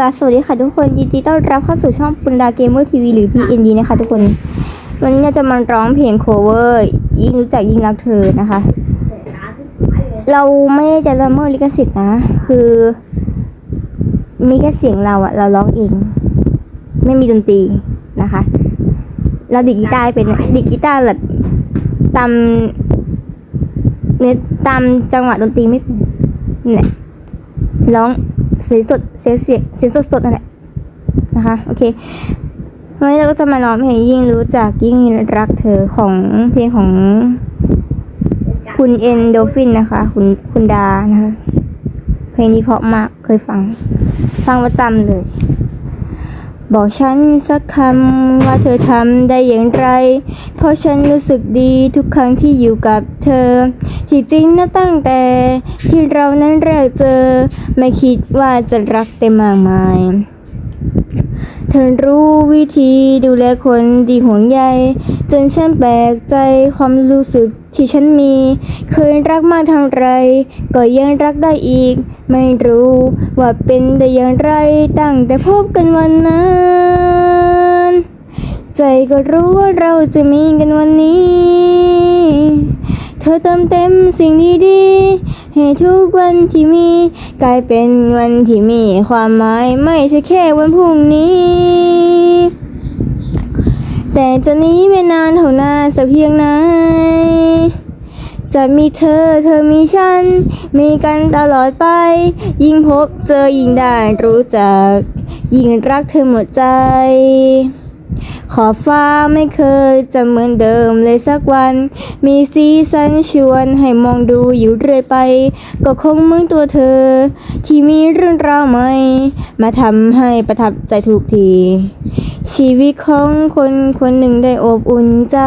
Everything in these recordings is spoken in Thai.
ล่ะสวัสดีค่ะทุกคนยินดีต้อนรับเข้าสู่ช่องปุนดาเกมเมอร์ทีวีหรือ PND นะคะทุกคน วันนี้เราจะมาร้องเพลง cover ยิ่งรู้จักยิ่งรักเธอนะคะ เราไม่ได้จะละเมิดลิขสิทธิ์นะ คือ มีแค่เสียงเราอะเราร้องเอง ไม่มีดนตรีนะคะ เราดีดกีตาร์เป็นดีดกีตาร์แบบตามเนื้อตามจังหวะดนตรีไม่เป็นนั่นแหละ ร้องเสียงสดเสียงเสียงเสียงสดสดนั่นแหละนะคะโอเควันนี้เราก็จะมาร้องเพลงยิ่งรู้จักยิ่งรักเธอของเพลงของ คุณเอ็นโดฟินนะคะ คุณคุณดานะคะ เพลงนี้เพราะมากเคยฟัง ฟังประจำเลย บอกฉันสักคำว่าเธอทำได้อย่างไร เพราะฉันรู้สึกดีทุกครั้งที่อยู่กับเธอที่จริงนะตั้งแต่ที่เรานั้นแรกเจอ ไม่คิดว่าจะรักเต็มมากมาย เธอรู้วิธีดูแลคนดีห่วงใยจนฉันแปลกใจความรู้สึกที่ฉันมี เคยรักมากท่าไร ก็ยังรักได้อีก ไม่รู้ว่าเป็นได้อย่างไรตั้งแต่พบกันวันนั้นใจก็รู้ว่าเราจะมีกันวันนี้ เธอเติมเต็มสิ่งดีๆ ให้ทุกวันที่มี กลายเป็นวันที่มี ความหมายไม่ใช่แค่วันพรุ่งนี้ แต่จะนี้ไม่นานเท่านานสักเพียงไหนจะมีเธอ เธอมีฉัน มีกันตลอดไป ยิ่งพบเจอยิ่งได้รู้จัก ยิ่งรักเธอหมดใจ ขอบฟ้าไม่เคยจะเหมือนเดิมเลยสักวัน มีสีสันชวนให้มองดูอยู่เรื่อยไป ก็คงเหมือนตัวเธอ ที่มีเรื่องราวใหม่มาทำให้ประทับใจทุกที ชีวิตของคนคนหนึ่งได้อบอุ่นใจ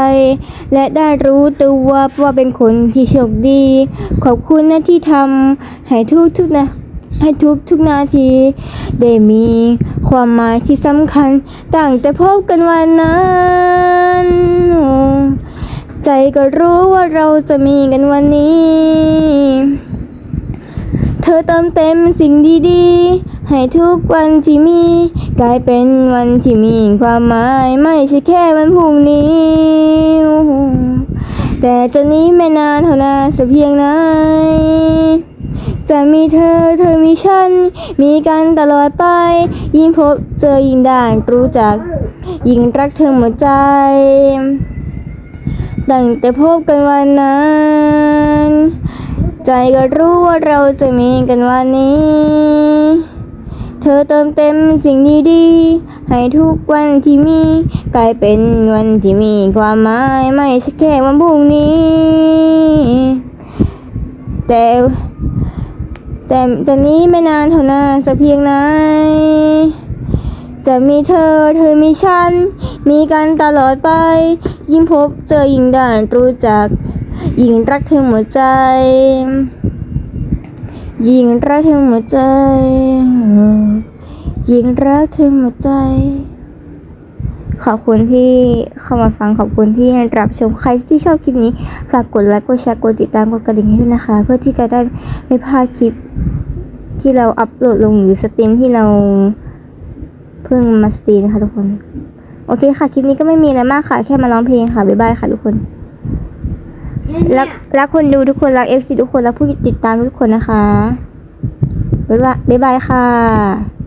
และได้รู้ตัวว่าเป็นคนที่โชคดี ขอบคุณนะที่ทำให้ทุกทุกๆนะ ให้ทุกทุกนาที ได้มีความหมายที่สำคัญตั้งแต่พบกันวันนั้น ใจก็รู้ว่าเราจะมีกันวันนี้ เธอเติมเต็มสิ่งดีๆ ให้ทุกวันที่มี กลายเป็นวันที่มีความหมายไม่ใช่แค่วันพรุ่งนี้ แต่จะนี้ไม่นานเท่านาสักเพียงไหน จะมีเธอเธอมีฉัน มีกันตลอดไป ยิ่งพบเจอยิ่งได้รู้จัก ยิ่งรักเธอหมดใจตั้งแต่พบกันวันนั้น ใจก็รู้ว่าเราจะมีกันวันนี้ เธอเติมเต็มสิ่งดีๆให้ทุกวันที่มี กลายเป็นวันที่มีความหมายไม่ใช่แค่วันพรุ่งนี้ แต่ แต่จากนี้ไม่นานเท่านั้นสักเพียงไหนจะมีเธอเธอมีฉัน มีกันตลอดไป ยิ่งพบเจอยิ่งได้รู้จัก ยิ่งรักเธอหมดใจ ยิ่งรักเธอหมดใจ ยิ่งรักเธอหมดใจ ขอบคุณที่เข้ามาฟังขอบคุณที่รับชมใครที่ชอบคลิปนี้ ฝากกดไลค์กดแชร์กดติดตามกดกระดิ่งให้ด้วยนะคะ เพื่อที่จะได้ไม่พลาดคลิปที่เราอัปโหลดลงหรือสตรีมที่เราเพิ่งมาสตรีมนะคะทุกคน โอเคค่ะ คลิปนี้ก็ไม่มีอะไรมากค่ะ แค่มาร้องเพลงค่ะ บ๊ายบายค่ะทุกคนรักรักคนดูทุกคน รักเอฟซีทุกคน รักผู้ติดตามทุกคนนะคะ บ๊ายบายบ๊ายบายค่ะ